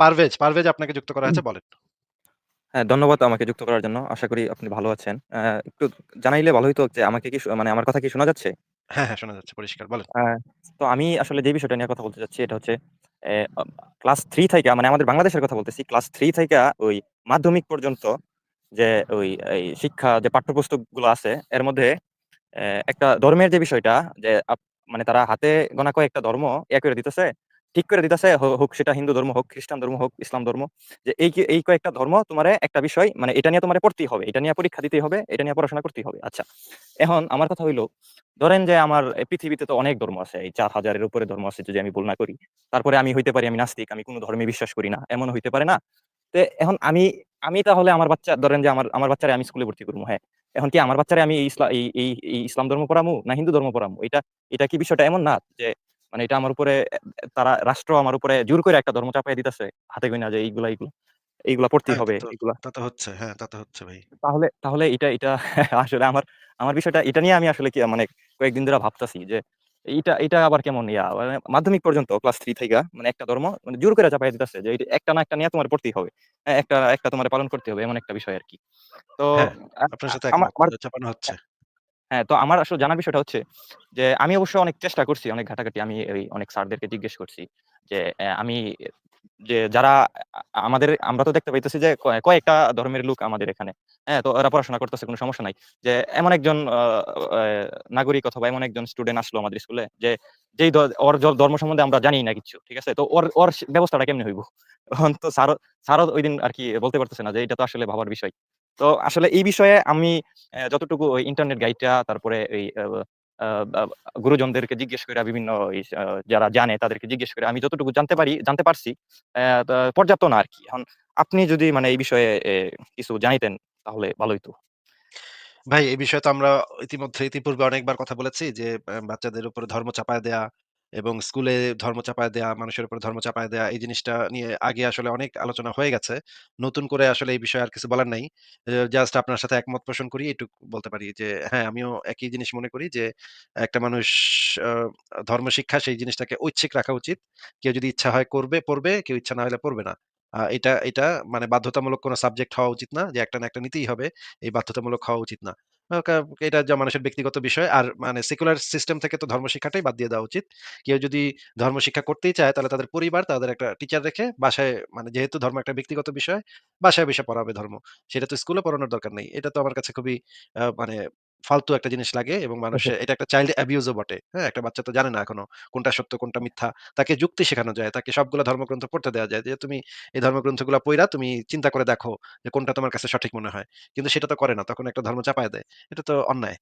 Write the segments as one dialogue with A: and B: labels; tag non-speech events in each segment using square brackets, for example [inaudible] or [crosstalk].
A: পারভেজ, পারভেজ আপনাকে যুক্ত করা হয়েছে বলেন।
B: হ্যাঁ, ধন্যবাদ আমাকে যুক্ত করার জন্য। আশা করি আপনি ভালো আছেন। একটু জানাইলে ভালো হইতো যে আমাকে কি মানে আমার কথা কি শোনা যাচ্ছে?
A: হ্যাঁ, হ্যাঁ, শোনা যাচ্ছে পরিষ্কার বলেন।
B: তো আমি আসলে যে বিষয়টা নিয়ে কথা বলতে চাচ্ছি এটা হচ্ছে ক্লাস 3 থাইকা মানে আমাদের বাংলাদেশের কথা বলতেছি। ক্লাস 3 থাইকা ওই মাধ্যমিক পর্যন্ত যে ওই শিক্ষা যে পাঠ্যপুস্তকগুলো আছে এর মধ্যে একটা ধর্মের যে বিষয়টা যে মানে তারা হাতে গোনা কয়েকটা ধর্ম ইয়া করে দিতেছে, ঠিক করে দিতেছে হোক সেটা হিন্দু ধর্ম হোক, খ্রিস্টান ধর্ম হোক, ইসলাম ধর্ম। যে এই এই কয়েকটা ধর্ম তোমারে একটা বিষয় মানে এটা নিয়ে তোমারে পড়তেই হবে। এটা নিয়ে পরীক্ষা দিতেই হবে, এটা নিয়ে পড়াশোনা করতেই হবে। আচ্ছা। এখন আমার কথা হইল ধরেন যে আমার পৃথিবীতে তো অনেক ধর্ম আছে। এই ৪০০০ এর উপরে ধর্ম আছে যদি আমি ভুল না করি। তারপরে আমি হইতে পারি আমি নাস্তিক, আমি কোনো ধর্মে বিশ্বাস করি না। এমন হইতে পারে না? তো এখন আমি আমি তাহলে আমার বাচ্চা ধরেন যে আমার আমার বাচ্চারে আমি স্কুলে ভর্তি করব, হ্যাঁ। এখন কি আমার বাচ্চারে আমি এই ইসলা এই এই এই ইসলাম ধর্ম পড়ামু না হিন্দু ধর্ম পড়ামু? এটা এটা কি বিষয়টা এমন না যে মানে এটা আমার উপরে তারা রাষ্ট্র আমার উপরে জোর করে একটা ধর্ম চাপাইয়া দিতেছে। হাতে গোনা যে এইগুলা, এইগুলা, এইগুলা পড়তেই হবে
A: তো
B: এগুলা।
A: তা তো হচ্ছে। হ্যাঁ, তা তো হচ্ছে ভাই।
B: তাহলে তাহলে এটা এটা [laughs] আসলে আমার আমার বিষয়টা এটা নিয়ে আমি আসলে কি মানে কয়েকদিন ধরে ভাবতাছি যে এটা এটা আবার কেমন ইয়া মানে মাধ্যমিক পর্যন্ত ক্লাস 3 থাইকা মানে একটা ধর্ম মানে জোর করে চাপাইয়া দিতেছে যে এটা একটা না একটা নিয়ে তোমার পড়তেই হবে। হ্যাঁ, একটা একটা তোমার পালন করতে হবে এমন একটা বিষয় আর কি তো
A: হ্যাঁ, আপনার সাথে
B: আমার
A: চাপানো হচ্ছে।
B: হ্যাঁ, তো আমার আসলে জানার বিষয়টা হচ্ছে যে আমি অবশ্য অনেক চেষ্টা করছি, অনেক ঘাটাঘাটি আমি এই অনেক স্যারদেরকে জিজ্ঞেস করছি যে আমি যে যারা আমাদের আমরা তো দেখতে পাইতেছি যে কয়েকটা ধর্মের লোক আমাদের এখানে। হ্যাঁ, তো ওরা পড়াশোনা করতেছে কোনো সমস্যা নাই। যে এমন একজন নাগরিক অথবা এমন একজন স্টুডেন্ট আসলো আমাদের স্কুলে যে যেই ওর ধর্ম সম্বন্ধে আমরা জানিই না কিচ্ছু। ঠিক আছে? তো ওর ওর ব্যবস্থাটা কেমনে হইব? তো স্যারও স্যারও ঐদিন আরকি বলতে পারতেছে না যে এটা তো আসলে ভাবার বিষয়। তো আসলে এই বিষয়ে আমি যতটুকু ওই ইন্টারনেট গাইডটা তারপরে আ গুরুজনদেরকে জিজ্ঞেস কইরা বিভিন্ন যারা জানে তাদেরকে জিজ্ঞেস করে, আমি যতটুকু জানতে পারি, জানতে পারছি পর্যাপ্ত না আরকি। এখন আপনি যদি মানে এই বিষয়ে কিছু জানিতেন তাহলে ভালোই তো
A: ভাই, এই বিষয়ে তো আমরা ইতিমধ্যে, ইতিপূর্বে অনেকবার কথা বলেছি যে বাচ্চাদের উপরে ধর্ম চাপায় দেয়া এবং স্কুলে ধর্ম চাপায় দেয়া, মানুষের উপরে ধর্ম চাপায় দেয়া এই জিনিসটা নিয়ে আগে আসলে অনেক আলোচনা হয়ে গেছে। নতুন করে আসলে এই বিষয়ে আর কিছু বলার নাই। জাস্ট আপনার সাথে একমত পোষণ করি এটুক বলতে পারি যে হ্যাঁ, আমিও একই জিনিস মনে করি যে একটা মানুষ ধর্ম শিক্ষা সেই জিনিসটাকে ঐচ্ছিক রাখা উচিত। কেউ যদি ইচ্ছা হয় করবে, পড়বে, কেউ ইচ্ছা না হলে পড়বে না। এটা এটা মানে বাধ্যতামূলক কোনো সাবজেক্ট হওয়া উচিত না যে একটা না একটা নিতেই হবে। এই বাধ্যতামূলক হওয়া উচিত না। এটা যা মানুষের ব্যক্তিগত বিষয়। আর মানে সেকুলার সিস্টেম থেকে তো ধর্ম শিক্ষাটাই বাদ দিয়ে দেওয়া উচিত। কেউ যদি ধর্ম শিক্ষা করতেই চায় তাহলে তাদের পরিবার তাদের একটা টিচার রেখে বাসায় মানে যেহেতু ধর্ম একটা ব্যক্তিগত বিষয়, বাসায় বিষয় পড়াবে ধর্ম। সেটা তো স্কুলে পড়ানোর দরকার নেই। এটা তো আমার কাছে খুবই মানে ফালতু একটা জিনিস লাগে এবং মানুষের [laughs] এটা একটা চাইল্ড অ্যাবিউস ও বটে। হ্যাঁ? একটা বাচ্চা তো জানে না এখনও কোনটা সত্য কোনটা মিথ্যা। তাকে যুক্তি শেখানো যায়। তাকে সবগুলা ধর্মগ্রন্থ পড়তে দেয়া যায়। যে তুমি এই ধর্মগ্রন্থগুলা পইড়া তুমি চিন্তা করে দেখো যে কোনটা তোমার কাছে সঠিক মনে হয়। কিন্তু সেটা তো করে না। তখন একটা ধর্ম চাপায় দেয়। এটা তো অন্যায়।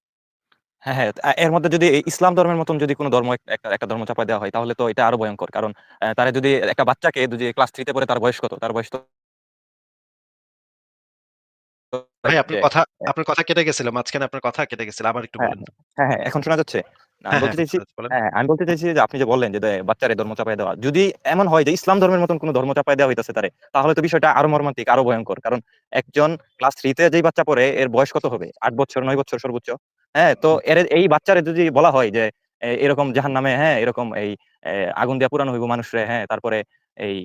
B: হ্যাঁ, হ্যাঁ। এর মধ্যে যদি ইসলাম ধর্মের মতন যদি কোন ধর্ম একটা একটা ধর্ম চাপায় দেওয়া হয় তাহলে তো এটা আরও ভয়ঙ্কর কারণ তারা যদি একটা বাচ্চাকে যদি ক্লাস 3 তে পড়ে তার বয়স কত? তার বয়স তো
A: ভাই আপনার কথা আপনার কথা কেটে গেছিল। মাঝখানে আপনার কথা কেটে গেছিল। আবার একটু
B: হ্যাঁ,
A: বলেন।
B: হ্যাঁ, হ্যাঁ, এখন শোনা যাচ্ছে? [laughs] আমি
A: হ্যাঁ,
B: বলতে চাইছি আমি বলতে চাইছি যে আপনি যে বললেন যে বাচ্চারে ধর্ম চাপায় দেওয়া। যদি এমন হয় যে ইসলাম ধর্মের মতন কোন ধর্ম চাপায় দেওয়া হইতেছে তারে, তাহলে তো বিষয়টা আরও মর্মান্তিক, আরও ভয়ঙ্কর কারণ একজন ক্লাস 3 তে যেই বাচ্চা পড়ে এর বয়স কত হবে? আট বছর, নয় বছর সর্বোচ্চ। হ্যাঁ? তো এর এই বাচ্চারে যদি বলা হয় যে এরকম এরকম জাহান্নামে হ্যাঁ, এরকম এই আগুন দিয়া পুড়ানো হইব মানুষরে, হ্যাঁ? তারপরে এই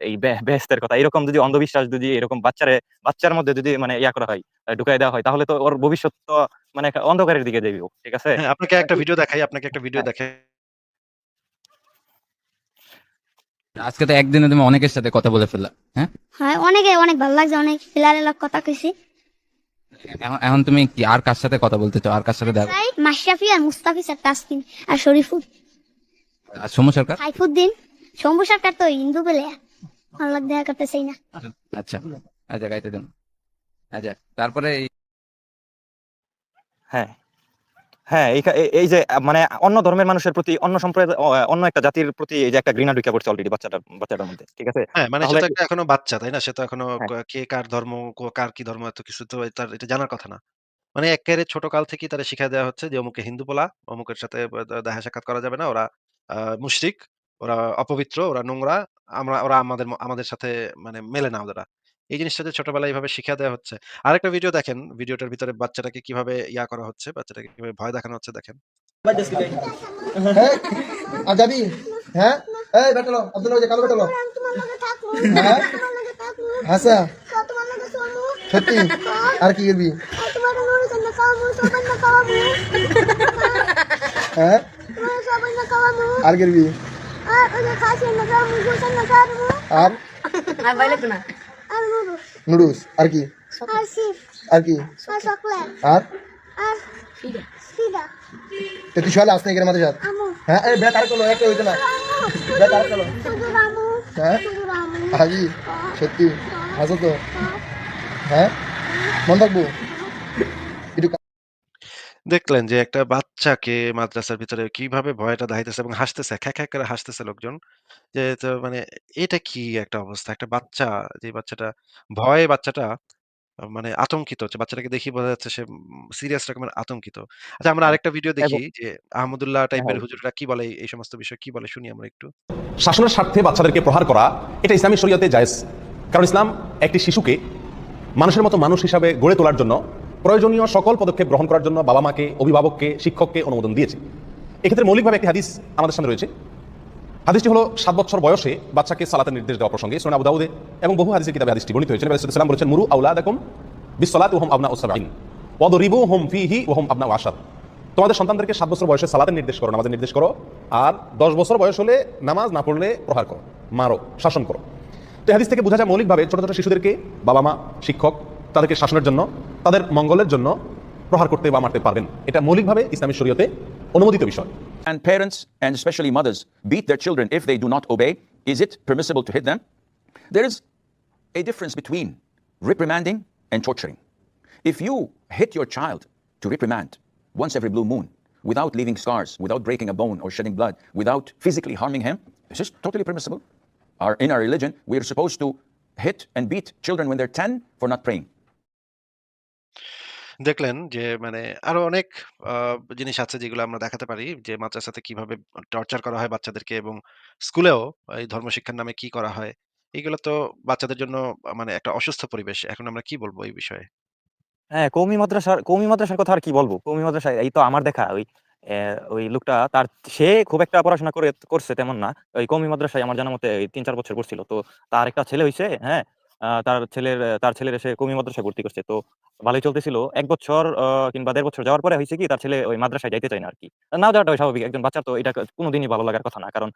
B: এই বে বেহেশতের কথা এরকম যদি অন্ধবিশ্বাস যদি এরকম বাচ্চারে বাচ্চার মধ্যে যদি মানে ইয়া করা হয়, আ ঢুকাইয়া দেওয়া হয় তাহলে তো ওর ভবিষ্যৎ তো মানে অন্ধকারের দিকে যাইব। ঠিক আছে?
A: হ্যাঁ, আপনাকে একটা ভিডিও দেখাই, আপনাকে একটা ভিডিও
B: হ্যাঁ।
A: দেখাই।
C: আজকে তো একদিনে তুমি অনেকের সাথে কথা বলে ফেললা। হ্যাঁ?
D: হ্যাঁ, অনেকে অনেক ভালো লাগছে। অনেক কথা কইছি।
C: এখন এখন তুমি কি আর কার সাথে কথা বলতে চাও? আর কার সাথে দেখা
D: মাশরাফি আর মুস্তাফিজ আর তাসকিন আর শরীফুল
C: আর সৌম্য সরকার?
D: সাইফুদ্দিন শম্ভু সরকার তো হিন্দু বলে আল্লাহ দেখা করতে চাই না
C: আচ্ছা। আচ্ছা গাইতে দেন। আচ্ছা। তারপরে
B: হ্যাঁ। হ্যাঁ, এই যে মানে অন্য ধর্মের মানুষের প্রতি অন্য সম্প্রদায় অন্য একটা জাতির প্রতি এই যে একটা ঘৃণা ঢুইকা পড়ছে অলরেডি বাচ্চাটার বাচ্চাটার মধ্যে। ঠিক আছে?
A: হ্যাঁ, মানে সে তো একটা এখনও বাচ্চা, তাই না? সে তো এখনও
B: হ্যাঁ।
A: কে কার ধর্ম, কার কি ধর্ম এত কিছু তো তার এটা জানার কথা না। মানে এক্কারে ছোট কাল থেকেই তারা শিখা দেওয়া হচ্ছে যে অমুকে হিন্দু পোলা, অমুকের সাথে দেখা সাক্ষাৎ করা যাবে না। ওরা মুশরিক, ওরা অপবিত্র, ওরা নোংরা। আমরা ওরা আমাদের আমাদের সাথে মানে মেলে না ওরা। এই জিনিসটা যে ছোটবেলায় এইভাবে শিখায়া দেওয়া হচ্ছে। আরেকটা ভিডিও দেখেন, ভিডিওটার ভিতরে বাচ্চাটাকে কীভাবে ইয়া করা হচ্ছে, বাচ্চাটাকে কীভাবে ভয় দেখানো হচ্ছে দেখেন।
E: যাবি? হ্যাঁ? এই বেটালো আব্দুল ওই যে কালো বেটালো
D: আমি তোমার লগে থাকব
E: হ্যাঁ? হাসা।
D: লগে চলবো
E: সত্যি? আর কি করবি হ্যাঁ? আর করবি
D: আর?
E: নুডলস। আর কি?
D: আর
E: কি?
D: আর
E: তো তুই শোয়ালে আসতে গেলে মাঝে
D: আমু।
E: হ্যাঁ এই বেট আর করল একটা হইতো না। বেট আর হ্যাঁ? সত্যি। হাসো তো। হ্যাঁ? মন থাকব?
A: দেখলেন যে একটা বাচ্চাকে মাদ্রাসার ভিতরে কীভাবে ভয়টা দেখাইতেছে এবং হাসতেছে খ্যাঁ খ্যাঁ করে হাসতেছে লোকজন। যে তো মানে এটা কি একটা অবস্থা? একটা বাচ্চা যে বাচ্চাটা ভয়ে বাচ্চাটা মানে আতঙ্কিত হচ্ছে বাচ্চাটাকে দেখি বোঝা যাচ্ছে সে সিরিয়াস রকমের আতঙ্কিত। আচ্ছা আমরা আরেকটা ভিডিও দেখি যে আহমদুল্লাহ টাইপের
B: হ্যাঁ।
A: হুজুররা কি বলে এই সমস্ত বিষয় কি বলে শুনি আমরা একটু।
F: শাসনের স্বার্থে বাচ্চাদেরকে প্রহার করা এটা ইসলামী শরীয়তে জায়েজ। কারণ ইসলাম একটি শিশুকে মানুষের মতো মানুষ হিসাবে গড়ে তোলার জন্য প্রয়োজনীয় সকল পদক্ষেপ গ্রহণ করার জন্য বাবা মাকে, অভিভাবককে, শিক্ষককে অনুমোদন দিয়েছে। এক্ষেত্রে মৌলিকভাবে একটি হাদিস আমাদের সামনে রয়েছে। হাদিসটি হলো সাত বছর বয়সে বাচ্চাকে সালাতের নির্দেশ দেওয়া প্রসঙ্গে সোনা আবু দাউদে এবং বহু হাদিসের কিতাবে হাদিসটি বর্ণিত হয়েছে। ওয়াসাল্লাম বলেছেন, মুরু আউলাদাকুম বিসসালাতি ওয়া হুম আবনাউ সাবঈন ওয়াদরিবুহুম ফীহি ওয়া হুম আবনাউ আশার। তোমাদের সন্তানদেরকে সাত বছর বয়সে সালাতের নির্দেশ করো, নামাজের নির্দেশ করো, আর দশ বছর বয়স হলে নামাজ না পড়লে প্রহার করো, মারো, শাসন করো। তো হাদিস থেকে বোঝা যায় মৌলিকভাবে ছোট ছোট শিশুদেরকে বাবা মা, শিক্ষক তাদেরকে শাসনের জন্য তাদের মঙ্গলের জন্য প্রহার করতে বা মারতে পারবেন এটা মৌলিকভাবে ইসলামী শরীয়তে অনুমোদিত বিষয়
G: and parents, and especially mothers, beat their children if they do not obey, is it permissible to hit them? There is a difference between reprimanding and torturing. If you hit your child to reprimand once every blue moon without leaving scars, without breaking a bone or shedding blood, without physically harming him, this is totally permissible. Our, in our religion, we are supposed to hit and beat children when they're 10 for not praying.
A: দেখলেন যে মানে আরও অনেক জিনিস আছে যেগুলো আমরা দেখাতে পারি যে, মাদ্রাসাতে কীভাবে টর্চার করা হয় বাচ্চাদেরকে এবং স্কুলেও এই ধর্মশিক্ষার নামে কি করা হয়। এগুলো তো বাচ্চাদের জন্য মানে একটা অসুস্থ পরিবেশ। এখন আমরা কি বলব এই বিষয়ে?
B: হ্যাঁ কৌমি মাদ্রাসার কৌমি মাদ্রাসার কথা আর কি বলব? কৌমি মাদ্রাসা, এই তো আমার দেখা, ওই ওই লোকটা তার, সে খুব একটা পড়াশোনা করে, করছে তেমন না। ওই কৌমি মাদ্রাসায় আমার জানা মতে তিন চার বছর পড়ছিল। তো তার একটা ছেলে হইছে হ্যাঁ তার ছেলের তার ছেলের এসে কৌমি মাদ্রাসায় ভর্তি করছে। তো ভালোই চলতেছিল। এক বছর কিংবা দেড় বছর যাওয়ার পরে হয়েছে কি, তার ছেলে ওই মাদ্রাসায় যাইতে চায় না আর কি না যাওয়াটা স্বাভাবিক। একজন বাচ্চার তো এটা কোনোদিনই ভালো লাগার কথা না। কারণ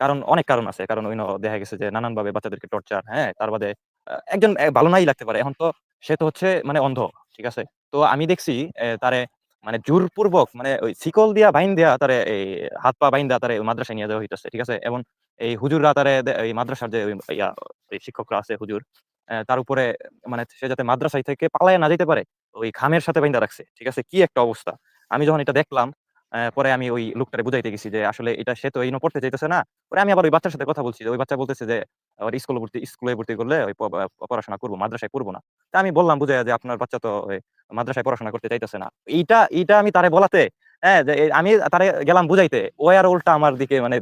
B: কারণ অনেক কারণ আছে। কারণ ওই দেখা গেছে যে নানান ভাবে বাচ্চাদেরকে টর্চার হ্যাঁ? তার বাদে একজন ভালো নাই লাগতে পারে। এখন তো সে তো হচ্ছে মানে অন্ধ, ঠিক আছে? তো আমি দেখছি তারে মানে জোরপূর্বক মানে ওই শিকল দিয়া বাইন দিয়া তারে এই হাত পা বাইন দিয়া তারে মাদ্রাসায় নিয়ে যাওয়া হইতেছে, ঠিক আছে? এবং এই হুজুররা তারে এই মাদ্রাসার যে ইয়া শিক্ষকরা আছে হুজুর তার উপরে মানে সে যাতে মাদ্রাসায় থেকে পালায় না যেতে পারে, ওই খামের সাথে বাইন্দা রাখছে, ঠিক আছে? কি একটা অবস্থা। আমি যখন এটা দেখলাম পরে আমি ওই লোকটারে বুঝাইতে গেছি যে আসলে এটা সে তো এই পড়তে চাইতেছে না। পরে আমি আবার ওই বাচ্চার সাথে কথা বলছি ওই বাচ্চা বলতেছে যে ওর স্কুলে ভর্তি স্কুলে ভর্তি করলে ওই পড়াশোনা করব, মাদ্রাসায় করব না। তা আমি বললাম বুঝাই যে, আপনার বাচ্চা তো মাদ্রাসায় পড়াশোনা করতে চাইতেছে না। এইটা এইটা আমি তারে বলাতে হ্যাঁ যে আমি তারে গেলাম বুঝাইতে, ও আর উল্টা আমার দিকে মানে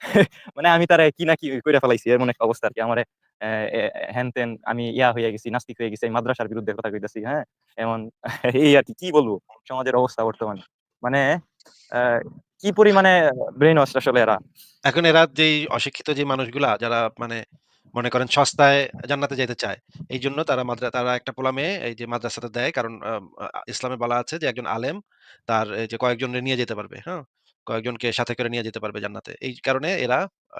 B: [laughs] মানে আমি তারে কি না কি কইরা ফেলাইছি, এমন একটা অবস্থা আর কি আমার হ্যান তেন আমি ইয়া হয়ে গেছি, নাস্তিক হয়ে গেছি মাদ্রাসার বিরুদ্ধে কথা কইতাছি হ্যাঁ? এমন, এই আর কি বলব, সমাজের অবস্থা বর্তমানে। মানে কি পরিমাণে ব্রেন ওয়াশ আসলে এরা?
A: এখন এরা যে অশিক্ষিত যে মানুষগুলা, যারা মানে মনে করেন সস্তায় জান্নাতে যেতে চায়, এই জন্য তারা মাদ্রা, তারা একটা পোলা মেয়ে এই যে মাদ্রাসাতে দেয়, কারণ ইসলামে বলা আছে যে একজন আলেম, তার যে কয়েকজন নিয়ে যেতে পারবে হ্যাঁ? কয়েকজনকে সাথে করে নিয়ে যেতে পারবে জান্নাতে। এই কারণে এরা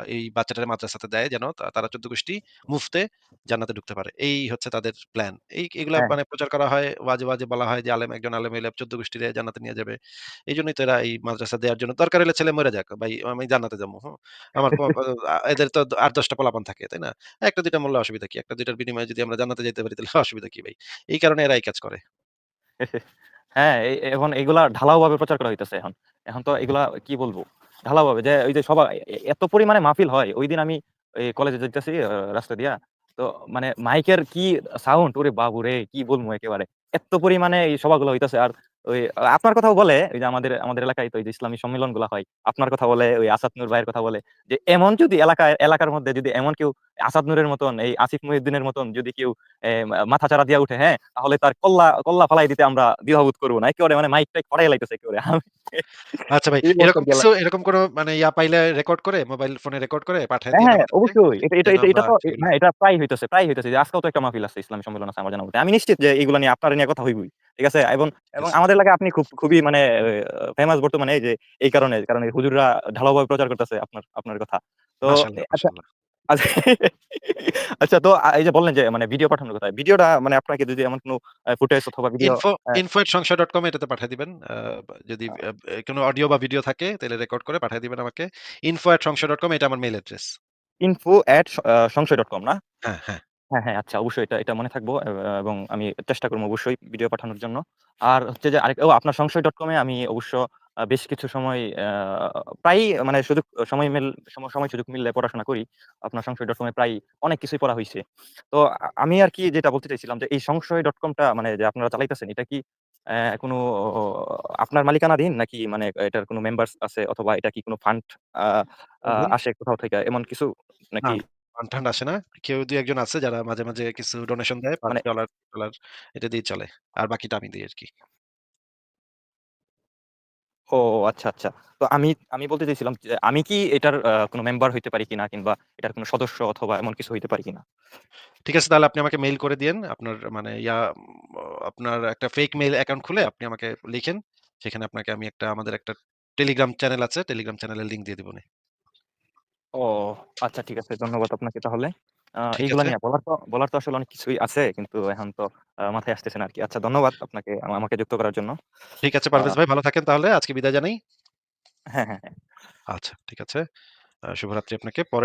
A: এই বাচ্চাটার মাদ্রাসাতে দেয় যেন তারা চোদ্দ গোষ্ঠী মুফতে জান্নাতে ঢুকতে পারে। এই হচ্ছে তাদের প্ল্যান। এই এগুলা
B: হ্যাঁ।
A: মানে প্রচার করা হয় ওয়াজে ওয়াজে বলা হয় যে আলেম একজন আলেম এলে চোদ্দ গোষ্ঠীরে জান্নাতে নিয়ে যাবে। এই জন্যই তো এরা এই মাদ্রাসা দেওয়ার জন্য দরকার হলে ছেলে মরে যাক ভাই আমি জান্নাতে যাব হ্যাঁ আমার এদের তো আট দশটা পোলাপান থাকে তাই না? একটা দুইটা মূল্য অসুবিধা কি? একটা দুইটার বিনিময়ে যদি আমরা জান্নাতে যেতে পারি তাহলে অসুবিধা কি ভাই? এই কারণে এরা এই কাজ করে। [laughs]
B: হ্যাঁ এখন এগুলা ঢালাও ভাবে প্রচার করা হইতেছে এখন। এখন তো এগুলা কি বলব? ঢালাও ভাবে যে ওই যে সবাই এত পরিমাণে মাহফিল হয়। ওই দিন আমি কলেজে যাইতেছি রাস্তা দিয়া। তো মানে মাইকের কি সাউন্ড ওরে বাবু রে, কি বলব একেবারে? এত পরিমাণে এই সভাগুলো হইতেছে। আর ওই আপনার কথাও বলে ওই যে আমাদের আমাদের এলাকায় তো এই যে ইসলামী সম্মেলনগুলা হয়। আপনার কথা বলে, ওই আসাদ নূর ভাইয়ের কথা বলে যে এমন যদি এলাকায় এলাকার মধ্যে যদি এমন কেউ আসাদ নূরের মতন, এই আসিফ মহিউদ্দিনের মতন যদি কেউ মাথা মাথাচাড়া দিয়া উঠে, হ্যাঁ? তাহলে তার কল্লা কল্লা ফালাই দিতে আমরা দ্বিধাবোধ করব না। একেবারে মানে মাইক-টাইক ফাটাইয়া লাইতেছে একেবারে। আমি [laughs]
A: আচ্ছা ভাই, এরকম কিছু এরকম কোনো মানে ইয়া পাইলে রেকর্ড করে মোবাইল ফোনে রেকর্ড করে পাঠায়
B: হ্যাঁ, হ্যাঁ। অবশ্যই। এটা এটা এটা তো এ হ্যাঁ, এটা প্রায়ই হইতেছে, প্রায়ই হইতেছে যে আজকেও তো একটা মাহফিল আছে, ইসলামী সম্মেলন আছে আমার জানা আমি নিশ্চিত যে এগুলা নিয়ে আপনার নিয়ে কথা হইবই। ঠিক আছে? এবং এবং
A: আচ্ছা।
B: আমাদের এলাকায় আপনি খুব খুবই মানে ফেমাস বর্তমানে এই যে এই কারণে, কারণ হুজুররা ঢালাওভাবে প্রচার করতেছে আপনার আপনার কথা। তো আচ্ছা আচ্ছা [laughs] আচ্ছা তো এই যে বললেন যে মানে ভিডিও পাঠানোর কথা। ভিডিওটা মানে আপনাকে যদি এমন কোনো ফুটেজ অথবা ভিডিও আ
A: info@সংশয়.com এটাতে পাঠায় দিবেন। যদি কোনো অডিও বা ভিডিও থাকে তাহলে রেকর্ড করে পাঠায় দিবেন আমাকে। info@সংশয়.com এটা আমার মেইল অ্যাড্রেস।
B: info at স আ সংশয়.com না?
A: হ্যাঁ, হ্যাঁ।
B: হ্যাঁ, হ্যাঁ, আচ্ছা অবশ্যই এটা এটা মনে থাকব এ এবং আমি চেষ্টা করব অবশ্যই ভিডিও পাঠানোর জন্য। আর হচ্ছে যে আরেক ও আপনার সংশয়.com এ আমি অবশ্য আ বেশ কিছু সময় আ প্রায়ই মানে সুযোগ সময় মিল সম সময় সুযোগ মিললে পড়াশোনা করি। আপনার সংশয়.com এ প্রায় অনেক কিছুই পড়া হইছে। তো আ আমি আরকি যেটা বলতে চাইছিলাম যে এই সংশয়.com টা মানে যে আপনারা চালাইতেছেন এটা কি অ্যা কোনো আপনার মালিকানাধীন নাকি মানে এটার কোনো মেম্বারস আছে অথবা এটা কি কোনো ফান্ড আ আ
A: হুম।
B: আসে কোথাও থেকে এমন কিছু
A: না,
B: নাকি?
A: ফান্ড টান্ড আসে না। কেউ ২-১ জন আছে যারা মাঝে, মাঝে কিছু ডোনেশন দেয়
B: মানে
A: $৫ ডলার এটা দিয়েই চলে। আর বাকিটা আমি দেই আরকি।
B: ও আচ্ছা, আচ্ছা। তো আমি আমি বলতে চাইছিলাম যে আমি কি এটার আ কোনো মেম্বার হইতে পারি কিনা কিংবা এটার কোনো সদস্য অথবা এমন কিছু হইতে পারি কিনা?
A: ঠিক আছে তাহলে আপনি আমাকে মেইল করে দিয়েন। আপনার মানে ইয়া আপনার একটা ফেক মেইল অ্যাকাউন্ট খুলে আপনি আমাকে লিখেন। সেখানে আপনাকে আমি একটা আমাদের একটা টেলিগ্রাম চ্যানেল আছে। টেলিগ্রাম চ্যানেলের লিংক দিয়ে দিবনে।
B: ও আচ্ছা ঠিক আছে। ধন্যবাদ আপনাকে তাহলে। আহ,
A: ঠিক
B: এইগুলা
A: আছে।
B: নিয়ে বলার তো বলার তো আসলে অনেক কিছুই আছে কিন্তু এখন তো আহ, মাথায় আসতেছে না আরকি। আচ্ছা ধন্যবাদ আপনাকে আমা আমাকে যুক্ত করার জন্য।
A: ঠিক আছে পারভেজ ভাই ভালো থাকেন তাহলে। আজকে বিদায় জানাই।
B: হ্যাঁ, হ্যাঁ, হ্যাঁ।
A: আচ্ছা ঠিক আছে। শুভরাত্রি আপনাকে। পরে